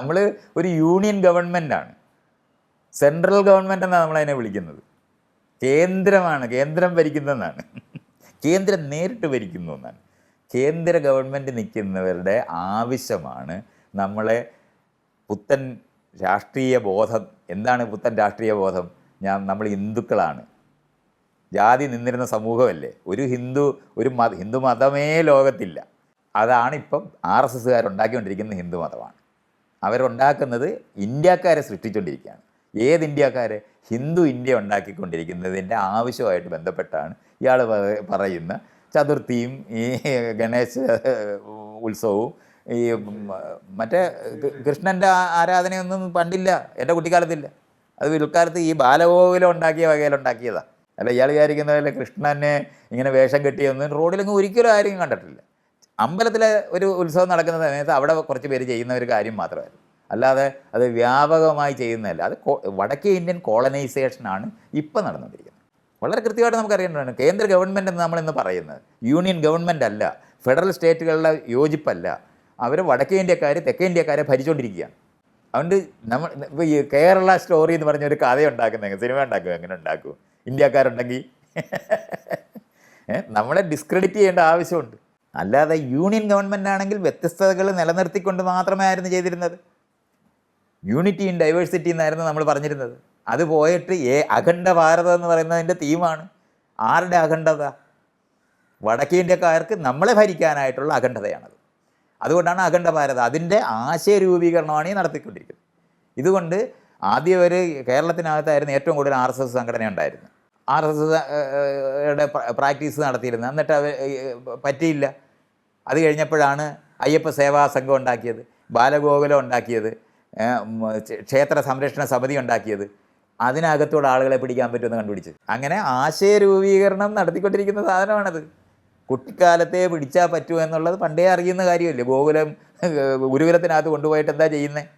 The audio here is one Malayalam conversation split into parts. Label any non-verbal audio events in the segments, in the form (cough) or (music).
നമ്മൾ ഒരു യൂണിയൻ ആണ്. സെൻട്രൽ ഗവൺമെന്റ് എന്നാണ് നമ്മളതിനെ വിളിക്കുന്നത്. കേന്ദ്രമാണ് കേന്ദ്രം ഭരിക്കുന്നതെന്നാണ്. (laughs) കേന്ദ്രം നേരിട്ട് ഭരിക്കുന്നു എന്നാണ് കേന്ദ്ര ഗവൺമെന്റ് നിൽക്കുന്നവരുടെ ആവശ്യമാണ് നമ്മളെ പുത്തൻ രാഷ്ട്രീയ ബോധം. എന്താണ് പുത്തൻ രാഷ്ട്രീയ ബോധം? ഞാൻ നമ്മൾ ഹിന്ദുക്കളാണ്. ജാതി നിന്നിരുന്ന സമൂഹമല്ലേ? ഒരു ഹിന്ദു ഒരു മത ഹിന്ദു മതമേ ലോകത്തില്ല. അതാണ് ഇപ്പം ആർ എസ് എസ്സുകാർ ഉണ്ടാക്കിക്കൊണ്ടിരിക്കുന്ന ഹിന്ദു മതമാണ് അവരുണ്ടാക്കുന്നത് ഇന്ത്യക്കാരെ സൃഷ്ടിച്ചുകൊണ്ടിരിക്കുകയാണ്. ഏത് ഇന്ത്യക്കാരെ? ഹിന്ദു ഇന്ത്യ ഉണ്ടാക്കിക്കൊണ്ടിരിക്കുന്നതിന്റെ ആവശ്യമായിട്ട് ബന്ധപ്പെട്ടാണ് ഇയാൾ പറയുന്ന ചതുർത്ഥിയും ഈ ഗണേശ ഉത്സവവും ഈ മറ്റേ കൃഷ്ണന്റെ ആരാധനയൊന്നും പണ്ടില്ല എന്റെ കുട്ടിക്കാലത്തില്ല. അത് പിൽക്കാലത്ത് ഈ ബാലഗോകുലം ഉണ്ടാക്കിയ വകയിലുണ്ടാക്കിയതാണ് അല്ല ഇയാൾ വിചാരിക്കുന്ന പോലെ കൃഷ്ണനെ ഇങ്ങനെ വേഷം കെട്ടിയൊന്നും റോഡിലൊന്നും ഒരിക്കലും ആരും കണ്ടിട്ടില്ല. അമ്പലത്തിലെ ഒരു ഉത്സവം നടക്കുന്ന സമയത്ത് അവിടെ കുറച്ച് പേര് ചെയ്യുന്ന ഒരു കാര്യം മാത്രമായിരുന്നു. അല്ലാതെ അത് വ്യാപകമായി ചെയ്യുന്നതല്ല. അത് വടക്കേ ഇന്ത്യൻ കോളനൈസേഷനാണ് ഇപ്പം നടന്നുകൊണ്ടിരിക്കുന്നത്. വളരെ കൃത്യമായിട്ട് നമുക്കറിയേണ്ടതാണ്. കേന്ദ്ര ഗവൺമെന്റ് എന്ന് നമ്മളിന്ന് പറയുന്നത്. യൂണിയൻ ഗവൺമെന്റ് അല്ല. ഫെഡറൽ സ്റ്റേറ്റുകളുടെ യോജിപ്പല്ല. അവർ വടക്കേ ഇന്ത്യക്കാർ തെക്കേ ഇന്ത്യക്കാരെ ഭരിച്ചുകൊണ്ടിരിക്കുകയാണ് അതുകൊണ്ട് നമ്മൾ ഇപ്പോൾ ഈ കേരള സ്റ്റോറി എന്ന് പറഞ്ഞ ഒരു കഥ ഉണ്ടാക്കുന്ന സിനിമ ഉണ്ടാക്കുക എങ്ങനെ ഉണ്ടാക്കും? ഇന്ത്യക്കാരുണ്ടെങ്കിൽ (laughs) നമ്മളെ ഡിസ്ക്രെഡിറ്റ് ചെയ്യേണ്ട ആവശ്യമുണ്ട്. അല്ലാതെ യൂണിയൻ ഗവൺമെന്റ് ആണെങ്കിൽ വ്യത്യസ്തതകൾ നിലനിർത്തിക്കൊണ്ട് മാത്രമായിരുന്നു ചെയ്തിരുന്നത്. യൂണിറ്റി ഇൻ ഡൈവേഴ്സിറ്റി എന്നായിരുന്നു നമ്മൾ പറഞ്ഞിരുന്നത്. അത് പോയിട്ട് ഏ അഖണ്ഡ ഭാരതം എന്ന് പറയുന്നതിന്റെ തീമാണ് ആരുടെ അഖണ്ഡത? വടക്കേ ഇന്ത്യക്കാർക്ക് നമ്മളെ ഭരിക്കാനായിട്ടുള്ള അഖണ്ഡതയാണത്. അതുകൊണ്ടാണ് അഖണ്ഡ ഭാരതം അതിന്റെ ആശയ രൂപീകരണമാണ് ഈ നടത്തിക്കൊണ്ടിരിക്കുന്നത്. ഇതുകൊണ്ട് ആദ്യം ഒരു കേരളത്തിനകത്തായിരുന്നു ഏറ്റവും കൂടുതൽ ആർ എസ് എസ് സംഘടന ഉണ്ടായിരുന്നത് ആർ എസ് എസ് പ്രാക്ടീസ് നടത്തിയിരുന്നത് എന്നിട്ട് അവർ പറ്റിയില്ല. അത് കഴിഞ്ഞപ്പോഴാണ് അയ്യപ്പ സേവാ സംഘം ഉണ്ടാക്കിയത് ബാലഗോകുലം ഉണ്ടാക്കിയത് ക്ഷേത്ര സംരക്ഷണ സമിതി ഉണ്ടാക്കിയത്. അതിനകത്തൂടെ ആളുകളെ പിടിക്കാൻ പറ്റുമെന്ന് കണ്ടുപിടിച്ച്. അങ്ങനെ ആശയ രൂപീകരണം നടത്തിക്കൊണ്ടിരിക്കുന്ന സാധനമാണത്. കുട്ടിക്കാലത്തെ പിടിച്ചാൽ പറ്റുമോ എന്നുള്ളത് പണ്ടേ അറിയുന്ന കാര്യമല്ലേ. ഗോകുലം ഗുരുകുലത്തിനകത്ത് കൊണ്ടുപോയിട്ട് എന്താ ചെയ്യുന്നത്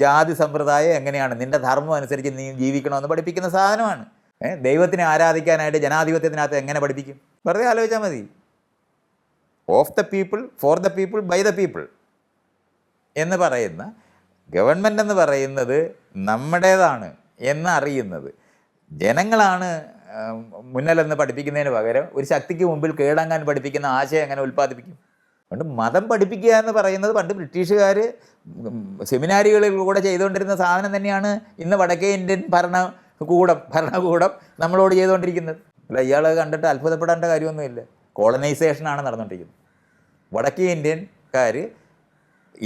ജാതി സമ്പ്രദായം എങ്ങനെയാണ്? നിന്റെ ധർമ്മം അനുസരിച്ച് നീ ജീവിക്കണമെന്ന് പഠിപ്പിക്കുന്ന സാധനമാണ്. ദൈവത്തിനെ ആരാധിക്കാനായിട്ട് ജനാധിപത്യത്തിനകത്ത് എങ്ങനെ പഠിപ്പിക്കും? വെറുതെ ആലോചിച്ചാൽ മതി. Of the people for the people by the people എന്ന് പറയുന്ന ഗവൺമെന്റ് എന്ന് പറയുന്നത് നമ്മുടേതാണ് എന്നറിയുന്നത് ജനങ്ങളാണ് മുന്നലെന്ന് പഠിപ്പിക്കുന്നതിന് പകരം ഒരു ശക്തിക്ക് മുമ്പിൽ കീഴടങ്ങാൻ പഠിപ്പിക്കുന്ന ആശയം എങ്ങനെ ഉൽപ്പാദിപ്പിക്കും? അതുകൊണ്ട് മതം പഠിപ്പിക്കുക എന്ന് പറയുന്നത് പണ്ട് ബ്രിട്ടീഷുകാർ സെമിനാരികളിൽ കൂടെ ചെയ്തുകൊണ്ടിരുന്ന സാധനം തന്നെയാണ് ഇന്ന് വടക്കേ ഇന്ത്യൻ ഭരണകൂടം ഭരണകൂടം നമ്മളോട് ചെയ്തുകൊണ്ടിരിക്കുന്നത്. അല്ല ഇയാൾ കണ്ടിട്ട് അത്ഭുതപ്പെടേണ്ട കാര്യമൊന്നുമില്ല. കോളനൈസേഷനാണ് നടന്നുകൊണ്ടിരിക്കുന്നത്. വടക്കേ ഇന്ത്യൻകാർ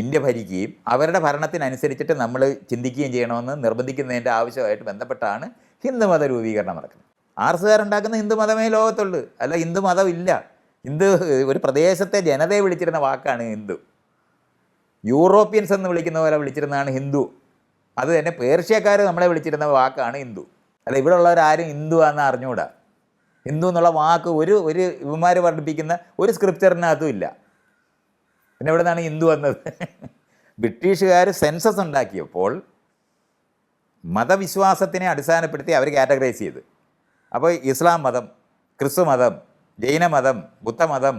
ഇന്ത്യ ഭരിക്കുകയും അവരുടെ ഭരണത്തിനനുസരിച്ചിട്ട് നമ്മൾ ചിന്തിക്കുകയും ചെയ്യണമെന്ന് നിർബന്ധിക്കുന്നതിന്റെ ആവശ്യമായിട്ട് ബന്ധപ്പെട്ടാണ് ഹിന്ദുമത രൂപീകരണം നടക്കുന്നത്. ആർ എസ് ഉണ്ടാക്കുന്ന ഹിന്ദുമതമേ ലോകത്തുള്ളൂ. അല്ല ഹിന്ദുമതം ഇല്ല ഹിന്ദു ഒരു പ്രദേശത്തെ ജനതയെ വിളിച്ചിരുന്ന വാക്കാണ് ഹിന്ദു. യൂറോപ്യൻസ് എന്ന് വിളിക്കുന്ന പോലെ വിളിച്ചിരുന്നതാണ് ഹിന്ദു. അത് തന്നെ പേർഷ്യക്കാർ നമ്മളെ വിളിച്ചിരുന്ന വാക്കാണ് ഹിന്ദു. അല്ല ഇവിടെ ഉള്ളവരാരും ഹിന്ദു ആണെന്ന് അറിഞ്ഞുകൂടാ. ഹിന്ദു എന്നുള്ള വാക്ക് ഒരു ഒരു ഇവന്മാർ പഠിപ്പിക്കുന്ന ഒരു സ്ക്രിപ്ചറിനകത്തും ഇല്ല. പിന്നെ ഇവിടെ നിന്നാണ് ഹിന്ദു വന്നത്? (laughs) ബ്രിട്ടീഷുകാർ സെൻസസ് ഉണ്ടാക്കിയപ്പോൾ മതവിശ്വാസത്തിനെ അടിസ്ഥാനപ്പെടുത്തി അവർ കാറ്റഗറൈസ് ചെയ്ത്. അപ്പോൾ ഇസ്ലാം മതം ക്രിസ്തു മതം ജൈനമതം ബുദ്ധമതം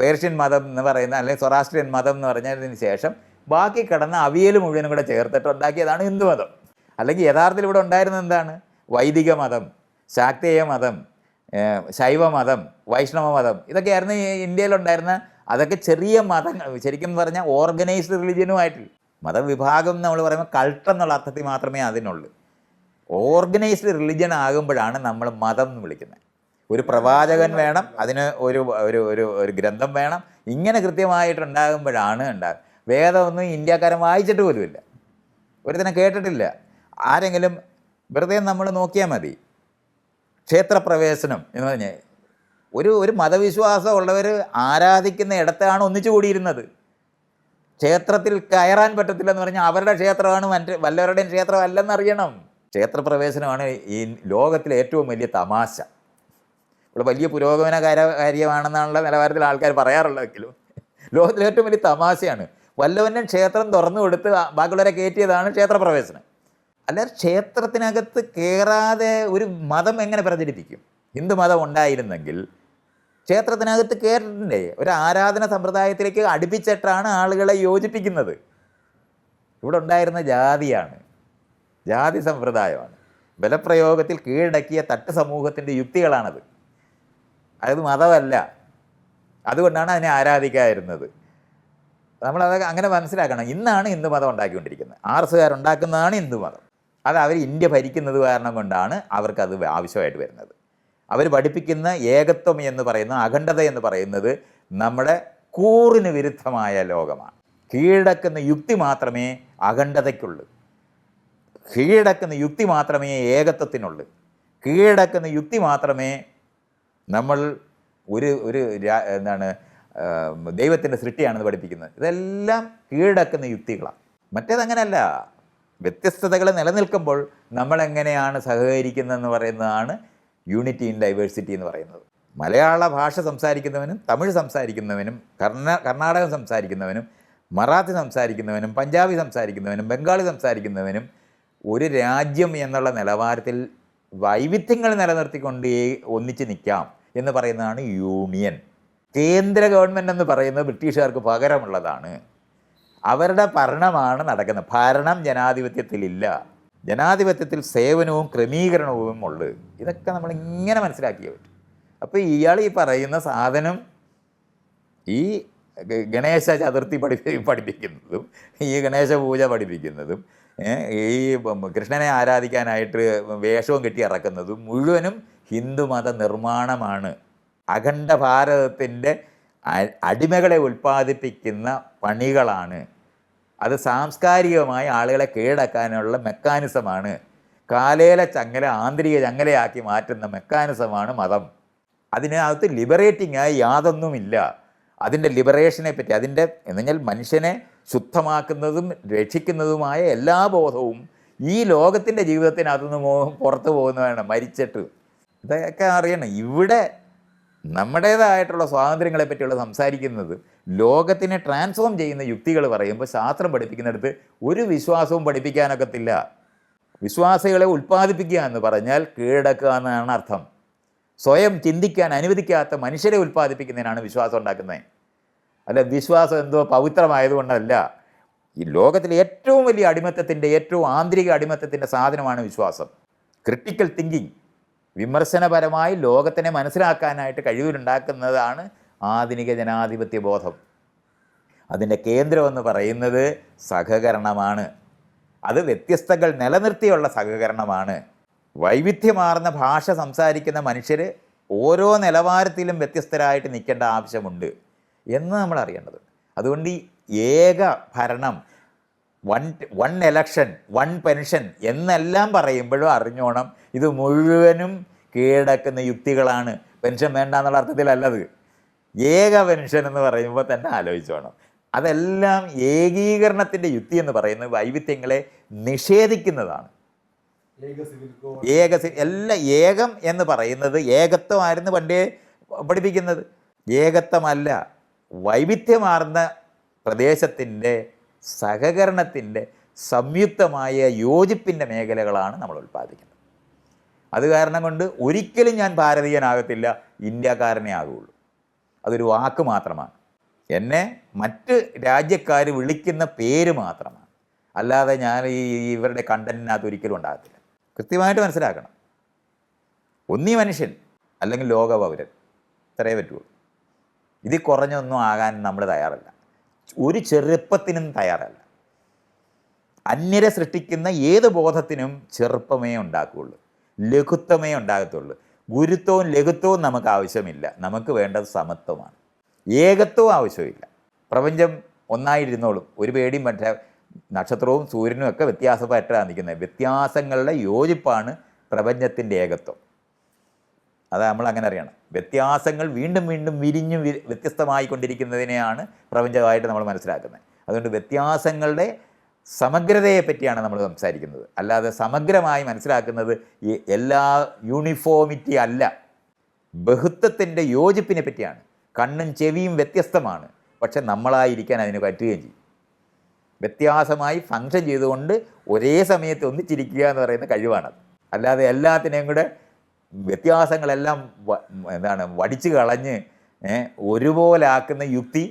പേർഷ്യൻ മതം എന്ന് പറയുന്ന അല്ലെങ്കിൽ സൊറാസ്ട്രിയൻ മതം എന്ന് പറഞ്ഞതിന് ശേഷം ബാക്കി കിടന്ന അവിയൽ മുഴുവനും കൂടെ ചേർത്തിട്ട് ഉണ്ടാക്കിയതാണ് ഹിന്ദുമതം അല്ലെങ്കിൽ യഥാർത്ഥത്തിൽ ഇവിടെ ഉണ്ടായിരുന്നത് എന്താണ്? വൈദിക മതം ശാക്തേയ മതം ഏ, ശൈവ മതം വൈഷ്ണവ മതം. ഇതൊക്കെയായിരുന്നു ഇന്ത്യയിലുണ്ടായിരുന്ന അതൊക്കെ ചെറിയ മതങ്ങൾ. ശരിക്കും പറഞ്ഞാൽ ഓർഗനൈസ്ഡ് റിലിജനുമായിട്ടില്ല മതവിഭാഗം നമ്മൾ പറയുമ്പോൾ കൾട്ട് എന്നുള്ള അർത്ഥത്തിൽ മാത്രമേ അതിനുള്ളൂ. ഓർഗനൈസ്ഡ് റിലിജൻ ആകുമ്പോഴാണ് നമ്മൾ മതം എന്ന് വിളിക്കുന്നത്. ഒരു പ്രവാചകൻ വേണം അതിന് ഒരു ഒരു ഒരു ഗ്രന്ഥം വേണം. ഇങ്ങനെ കൃത്യമായിട്ടുണ്ടാകുമ്പോഴാണ് ഉണ്ടാകുക വേദമൊന്നും ഇന്ത്യക്കാരൻ വായിച്ചിട്ട് പോലുമില്ല. ഒരുത്തിനെ കേട്ടിട്ടില്ല. ആരെങ്കിലും വെറുതെ നമ്മൾ നോക്കിയാൽ മതി. ക്ഷേത്രപ്രവേശനം എന്ന് പറഞ്ഞാൽ ഒരു ഒരു മതവിശ്വാസം ഉള്ളവർ ആരാധിക്കുന്ന ഇടത്താണ് ഒന്നിച്ചു കൂടിയിരുന്നത്. ക്ഷേത്രത്തിൽ കയറാൻ പറ്റത്തില്ലെന്ന് പറഞ്ഞാൽ അവരുടെ ക്ഷേത്രമാണ് മറ്റ് വല്ലവരുടെയും ക്ഷേത്രം അല്ലെന്നറിയണം ക്ഷേത്രപ്രവേശനമാണ് ഈ ലോകത്തിലെ ഏറ്റവും വലിയ തമാശ. ഇവിടെ വലിയ പുരോഗമന കാര്യ കാര്യമാണെന്നുള്ള നിലവാരത്തിൽ ആൾക്കാർ പറയാറുള്ളതെങ്കിലും ലോകത്തിലെ ഏറ്റവും വലിയ തമാശയാണ്. വല്ലവനും ക്ഷേത്രം തുറന്നു കൊടുത്ത് ബാക്കിയുള്ളവരെ കയറ്റിയതാണ് ക്ഷേത്രപ്രവേശനം. അല്ല ക്ഷേത്രത്തിനകത്ത് കയറാതെ ഒരു മതം എങ്ങനെ പ്രചരിപ്പിക്കും? ഹിന്ദു മതം ഉണ്ടായിരുന്നെങ്കിൽ ക്ഷേത്രത്തിനകത്ത് കയറിണ്ടേ ഒരു ആരാധന സമ്പ്രദായത്തിലേക്ക് അടുപ്പിച്ചിട്ടാണ് ആളുകളെ യോജിപ്പിക്കുന്നത്. ഇവിടെ ഉണ്ടായിരുന്ന ജാതിയാണ്. ജാതി സമ്പ്രദായമാണ്. ബലപ്രയോഗത്തിൽ കീഴടക്കിയ തട്ട് സമൂഹത്തിന്റെ യുക്തികളാണത്. അത് മതമല്ല. അതുകൊണ്ടാണ് അതിനെ ആരാധിക്കാതിരുന്നത്. നമ്മളത് അങ്ങനെ മനസ്സിലാക്കണം. ഇന്നാണ് ഹിന്ദു മതം ഉണ്ടാക്കിക്കൊണ്ടിരിക്കുന്നത്. ആർ ഉണ്ടാക്കുന്നതാണ് ഹിന്ദു മതം. അത് അവർ ഇന്ത്യ ഭരിക്കുന്നത് കാരണം കൊണ്ടാണ് അവർക്കത് ആവശ്യമായിട്ട് വരുന്നത്. അവർ പഠിപ്പിക്കുന്ന ഏകത്വം എന്ന് പറയുന്ന അഖണ്ഡത എന്ന് പറയുന്നത് നമ്മുടെ കൂറിന് വിരുദ്ധമായ ലോകമാണ്. കീഴടക്കുന്ന യുക്തി മാത്രമേ അഖണ്ഡതയ്ക്കുള്ളൂ. കീഴടക്കുന്ന യുക്തി മാത്രമേ ഏകത്വത്തിനുള്ളൂ. കീഴടക്കുന്ന യുക്തി മാത്രമേ നമ്മൾ ഒരു ഒരു എന്താണ് ദൈവത്തിന്റെ സൃഷ്ടിയാണെന്ന് പഠിപ്പിക്കുന്നത്. ഇതെല്ലാം കീഴടക്കുന്ന യുക്തികളാണ്. മറ്റേതങ്ങനല്ല. വ്യത്യസ്തതകൾ നിലനിൽക്കുമ്പോൾ നമ്മളെങ്ങനെയാണ് സഹകരിക്കുന്നതെന്ന് പറയുന്നതാണ് യൂണിറ്റി ഇൻ ഡൈവേഴ്സിറ്റി എന്ന് പറയുന്നത്. മലയാള ഭാഷ സംസാരിക്കുന്നവനും തമിഴ് സംസാരിക്കുന്നവനും കർണ കർണാടകം സംസാരിക്കുന്നവനും മറാത്തി സംസാരിക്കുന്നവനും പഞ്ചാബി സംസാരിക്കുന്നവനും ബംഗാളി സംസാരിക്കുന്നവനും ഒരു രാജ്യം എന്നുള്ള നിലവാരത്തിൽ വൈവിധ്യങ്ങൾ നിലനിർത്തിക്കൊണ്ട് ഒന്നിച്ച് നിൽക്കാം എന്ന് പറയുന്നതാണ് യൂണിയൻ കേന്ദ്ര ഗവൺമെന്റ് എന്ന് പറയുന്നത് ബ്രിട്ടീഷുകാർക്ക് പകരമുള്ളതാണ്. അവരുടെ ഭരണമാണ് നടക്കുന്നത്. ഭരണം ജനാധിപത്യത്തിലില്ല. ജനാധിപത്യത്തിൽ സേവനവും ക്രമീകരണവും ഉള്ളു. ഇതൊക്കെ നമ്മൾ ഇങ്ങനെ മനസ്സിലാക്കിയേ പറ്റും. അപ്പോൾ ഇയാൾ ഈ പറയുന്ന സാധനം ഈ ഗണേശ ചതുർത്ഥി പഠി പഠിപ്പിക്കുന്നതും ഈ ഗണേശ പൂജ പഠിപ്പിക്കുന്നതും ഈ കൃഷ്ണനെ ആരാധിക്കാനായിട്ട് വേഷവും കെട്ടി ഇറക്കുന്നതും മുഴുവനും ഹിന്ദുമത നിർമ്മാണമാണ്. അഖണ്ഡ ഭാരതത്തിന്റെ അടിമകളെ ഉൽപ്പാദിപ്പിക്കുന്ന പണികളാണ്. അത് സാംസ്കാരികമായി ആളുകളെ കീഴടക്കാനുള്ള മെക്കാനിസമാണ്. കാലേല ചങ്ങല ആന്തരിക ചങ്ങലയാക്കി മാറ്റുന്ന മെക്കാനിസമാണ് മതം. അതിനകത്ത് ലിബറേറ്റിംഗ് ആയി യാതൊന്നുമില്ല. അതിന്റെ ലിബറേഷനെ പറ്റി അതിന്റെ എന്ന് പറഞ്ഞാൽ മനുഷ്യനെ ശുദ്ധമാക്കുന്നതും രക്ഷിക്കുന്നതുമായ എല്ലാ ബോധവും ഈ ലോകത്തിന്റെ ജീവിതത്തിനകത്തുനിന്ന് പുറത്തു പോകുന്നതാണ് മരിച്ചിട്ട്. ഇതൊക്കെ അറിയണം. ഇവിടെ നമ്മുടേതായിട്ടുള്ള സ്വാതന്ത്ര്യങ്ങളെ പറ്റിയുള്ള സംസാരിക്കുന്നത് ലോകത്തിനെ ട്രാൻസ്ഫോം ചെയ്യുന്ന യുക്തികൾ പറയുമ്പോൾ ശാസ്ത്രം പഠിപ്പിക്കുന്നിടത്ത് ഒരു വിശ്വാസവും പഠിപ്പിക്കാനൊക്കത്തില്ല. വിശ്വാസികളെ ഉൽപ്പാദിപ്പിക്കുക എന്ന് പറഞ്ഞാൽ കീഴടക്കുക എന്നാണ് അർത്ഥം. സ്വയം ചിന്തിക്കാൻ അനുവദിക്കാത്ത മനുഷ്യരെ ഉൽപ്പാദിപ്പിക്കുന്നതിനാണ് വിശ്വാസം ഉണ്ടാക്കുന്നത്. അല്ല വിശ്വാസം എന്തോ പവിത്രമായതുകൊണ്ടല്ല. ഈ ലോകത്തിലെ ഏറ്റവും വലിയ അടിമത്തത്തിന്റെ ഏറ്റവും ആന്തരിക അടിമത്തത്തിന്റെ സാധനമാണ് വിശ്വാസം. Critical thinking. വിമർശനപരമായി ലോകത്തിനെ മനസ്സിലാക്കാനായിട്ട് കഴിവിലുണ്ടാക്കുന്നതാണ് ആധുനിക ജനാധിപത്യ ബോധം. അതിന്റെ കേന്ദ്രമെന്ന് പറയുന്നത് സഹകരണമാണ്. അത് വ്യത്യസ്തകൾ നിലനിർത്തിയുള്ള സഹകരണമാണ്. വൈവിധ്യമാർന്ന ഭാഷ സംസാരിക്കുന്ന മനുഷ്യർ ഓരോ നിലവാരത്തിലും വ്യത്യസ്തരായിട്ട് നിൽക്കേണ്ട ആവശ്യമുണ്ട് എന്ന് നമ്മൾ അറിയേണ്ടത് അതുകൊണ്ട് ഈ ഏക ഭരണം one one election one pension എന്നെല്ലാം പറയുമ്പോഴും അറിഞ്ഞോണം. ഇത് മുഴുവനും കീഴടക്കുന്ന യുക്തികളാണ്. പെൻഷൻ വേണ്ട എന്നുള്ള അർത്ഥത്തിലല്ലത്. ഏക പെൻഷൻ എന്ന് പറയുമ്പോൾ തന്നെ ആലോചിച്ചോണം. അതെല്ലാം ഏകീകരണത്തിന്റെ യുക്തി എന്ന് പറയുന്നത് വൈവിധ്യങ്ങളെ നിഷേധിക്കുന്നതാണ്. ഏക എല്ലാ ഏകം എന്ന് പറയുന്നത് ഏകത്വമായിരുന്നു പണ്ടേ പഠിപ്പിക്കുന്നത്. ഏകത്വമല്ല വൈവിധ്യമാർന്ന പ്രദേശത്തിന്റെ സഹകരണത്തിന്റെ സംയുക്തമായ യോജിപ്പിന്റെ മേഖലകളാണ് നമ്മൾ ഉൽപ്പാദിക്കുന്നത്. അത് കാരണം കൊണ്ട് ഒരിക്കലും ഞാൻ ഭാരതീയനാകത്തില്ല ഇന്ത്യക്കാരനെ ആകുള്ളൂ. അതൊരു വാക്ക് മാത്രമാണ്. എന്നെ മറ്റ് രാജ്യക്കാർ വിളിക്കുന്ന പേര് മാത്രമാണ്. അല്ലാതെ ഞാൻ ഈ ഇവരുടെ കണ്ടന്റിനകത്ത് ഒരിക്കലും ഉണ്ടാകത്തില്ല. കൃത്യമായിട്ട് മനസ്സിലാക്കണം. ഒന്നീ മനുഷ്യൻ അല്ലെങ്കിൽ ലോകപൗരൻ ഇത്രയേ പറ്റുള്ളൂ. ഇതിൽ കുറഞ്ഞൊന്നും ആകാൻ നമ്മൾ തയ്യാറല്ല. ഒരു ചെറുപ്പത്തിനും തയ്യാറല്ല. അന്യരെ സൃഷ്ടിക്കുന്ന ഏത് ബോധത്തിനും ചെറുപ്പമേ ഉണ്ടാക്കുകയുള്ളൂ. ലഘുത്വമേ ഉണ്ടാകത്തുള്ളൂ. ഗുരുത്വവും ലഘുത്വവും നമുക്ക് ആവശ്യമില്ല. നമുക്ക് വേണ്ടത് സമത്വമാണ്. ഏകത്വവും ആവശ്യമില്ല. പ്രപഞ്ചം ഒന്നായിരുന്നോളും. ഒരു പേടിയും മറ്റേ നക്ഷത്രവും സൂര്യനും ഒക്കെ വ്യത്യാസപ്പെട്ടാണ് നിൽക്കുന്നത്. വ്യത്യാസങ്ങളുടെ യോജിപ്പാണ് പ്രപഞ്ചത്തിന്റെ ഏകത്വം. അത് നമ്മൾ അങ്ങനെ അറിയണം. വ്യത്യാസങ്ങൾ വീണ്ടും വീണ്ടും വിരിഞ്ഞു വി- വ്യത്യസ്തമായിക്കൊണ്ടിരിക്കുന്നതിനെയാണ് പ്രപഞ്ചമായിട്ട് നമ്മൾ മനസ്സിലാക്കുന്നത്. അതുകൊണ്ട് വ്യത്യാസങ്ങളുടെ സമഗ്രതയെ പറ്റിയാണ് നമ്മൾ സംസാരിക്കുന്നത്. അല്ലാതെ സമഗ്രമായി മനസ്സിലാക്കുന്നത് ഈ എല്ലാ യൂണിഫോമിറ്റി അല്ല. ബഹുത്വത്തിന്റെ യോജിപ്പിനെ പറ്റിയാണ്. കണ്ണും ചെവിയും വ്യത്യസ്തമാണ്. പക്ഷെ നമ്മളായിരിക്കാൻ അതിന് പറ്റുകയും ചെയ്യും. വ്യത്യാസമായി ഫങ്ഷൻ ചെയ്തുകൊണ്ട് ഒരേ സമയത്ത് ഒന്നിച്ചിരിക്കുക എന്ന് പറയുന്ന കഴിവാണത്. അല്ലാതെ എല്ലാത്തിനെയും കൂടെ വ്യത്യാസങ്ങളെല്ലാം എന്താണ് വടിച്ചു കളഞ്ഞ് ഒരുപോലാക്കുന്ന യുക്തി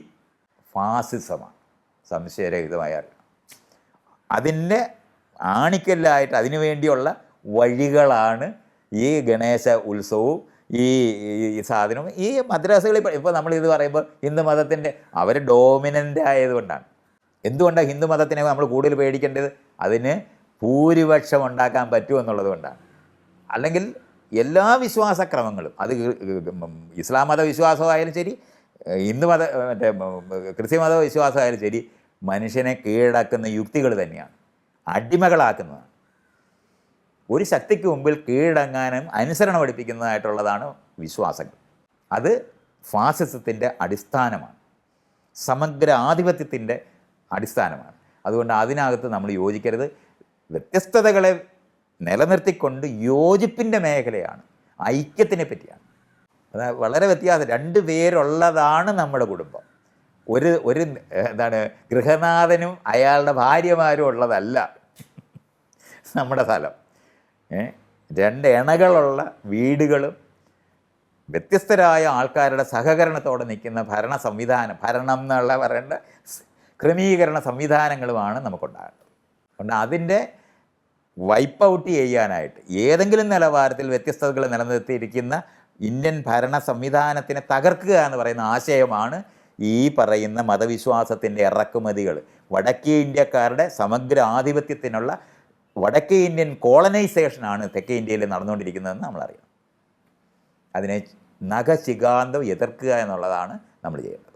ഫാസിസമാണ്. സംശയരഹിതമായ അറിയാം അതിന്റെ ആണിക്കല്ലായിട്ട് അതിനു വേണ്ടിയുള്ള വഴികളാണ് ഈ ഗണേശ ഉത്സവവും ഈ ഈ സാധനവും ഈ മദ്രാസുകളിൽ ഇപ്പോൾ നമ്മളിത് പറയുമ്പോൾ ഹിന്ദു മതത്തിന്റെ അവർ ഡോമിനന്റ് ആയതുകൊണ്ടാണ്. എന്തുകൊണ്ടാണ് ഹിന്ദു മതത്തിനെ നമ്മൾ കൂടുതൽ പേടിക്കേണ്ടത്? അതിന് ഭൂരിപക്ഷം ഉണ്ടാക്കാൻ പറ്റുമെന്നുള്ളത് കൊണ്ടാണ്. അല്ലെങ്കിൽ എല്ലാ വിശ്വാസക്രമങ്ങളും. അത് ഇസ്ലാം മത വിശ്വാസമായാലും ശരി ഹിന്ദു മത മറ്റേ ക്രിസ്ത്യ മത വിശ്വാസമായാലും ശരി മനുഷ്യനെ കീഴടക്കുന്ന യുക്തികൾ തന്നെയാണ്. അടിമകളാക്കുന്നതാണ്. ഒരു ശക്തിക്ക് മുമ്പിൽ കീഴടങ്ങാനും അനുസരണം പഠിപ്പിക്കുന്നതായിട്ടുള്ളതാണ് വിശ്വാസങ്ങൾ. അത് ഫാസിസത്തിന്റെ അടിസ്ഥാനമാണ്. സമഗ്ര ആധിപത്യത്തിന്റെ അടിസ്ഥാനമാണ്. അതുകൊണ്ട് അതിനകത്ത് നമ്മൾ യോജിക്കരുത്. വ്യത്യസ്തതകളെ നിലനിർത്തിക്കൊണ്ട് യോജിപ്പിന്റെ മേഖലയാണ് ഐക്യത്തിനെ പറ്റിയാണ്. അത് വളരെ വ്യത്യാസം. രണ്ട് പേരുള്ളതാണ് നമ്മുടെ കുടുംബം. ഒരു ഒരു എന്താണ് ഗൃഹനാഥനും അയാളുടെ ഭാര്യമാരും ഉള്ളതല്ല നമ്മുടെ സ്ഥലം. രണ്ട് ഇണകളുള്ള വീടുകളും വ്യത്യസ്തരായ ആൾക്കാരുടെ സഹകരണത്തോടെ നിൽക്കുന്ന ഭരണ സംവിധാനം ഭരണം എന്നുള്ള പറയേണ്ട ക്രമീകരണ സംവിധാനങ്ങളുമാണ് നമുക്കുണ്ടാകേണ്ടത്. അതുകൊണ്ട് അതിന്റെ വൈപ്പ് ഔട്ട് ചെയ്യാനായിട്ട്. ഏതെങ്കിലും നിലവാരത്തിൽ വ്യത്യസ്തതകൾ നിലനിർത്തിയിരിക്കുന്ന ഇന്ത്യൻ ഭരണ സംവിധാനത്തിനെ തകർക്കുക എന്ന് പറയുന്ന ആശയമാണ് ഈ പറയുന്ന മതവിശ്വാസത്തിന്റെ ഇറക്കുമതികൾ. വടക്കേ ഇന്ത്യക്കാരുടെ സമഗ്ര ആധിപത്യത്തിനുള്ള വടക്കേ ഇന്ത്യൻ കോളനൈസേഷനാണ് തെക്കേ ഇന്ത്യയിൽ നടന്നുകൊണ്ടിരിക്കുന്നതെന്ന് നമ്മളറിയാം അതിനെ നഖശികാന്തം എതിർക്കുക എന്നുള്ളതാണ് നമ്മൾ ചെയ്യേണ്ടത്.